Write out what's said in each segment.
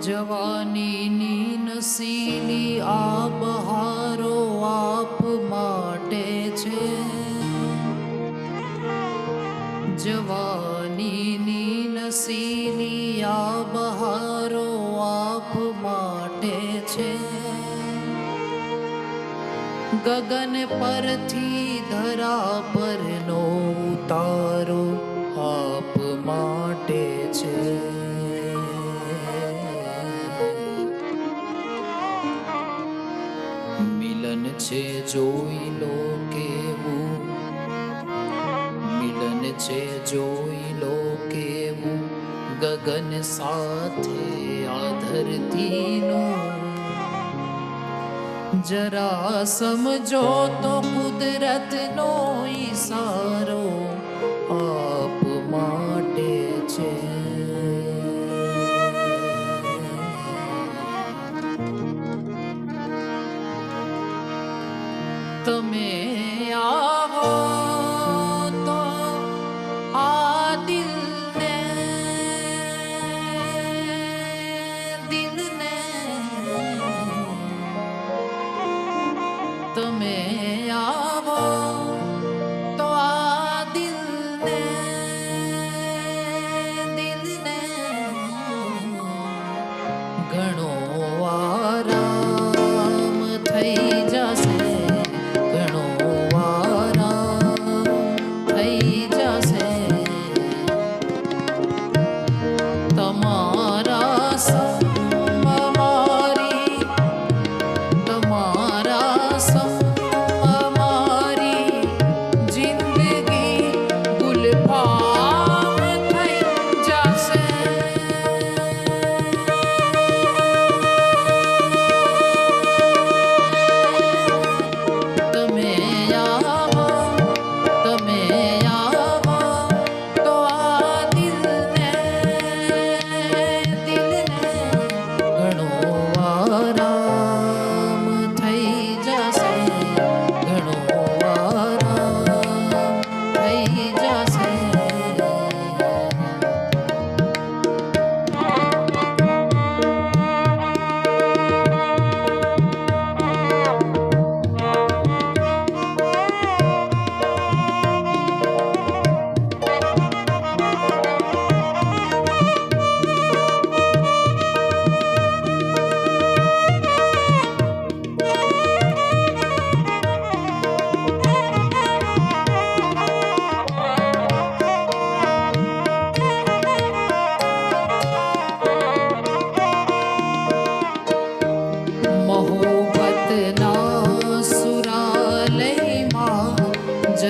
જવાનીની નસીલી આ બહારો આપ માટે છે જવાનીની નસીલી આ બહારો આપ માટે છે ગગન પરથી ધરા પરનો ઉતારો આપ માટે છે છે જોઈ લો કેવું. મિલન છે જોઈ લો કેવું. ગગન સાથે આ ધરતીનું જરા સમજો તો કુદરતનો ઈશારો.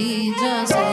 just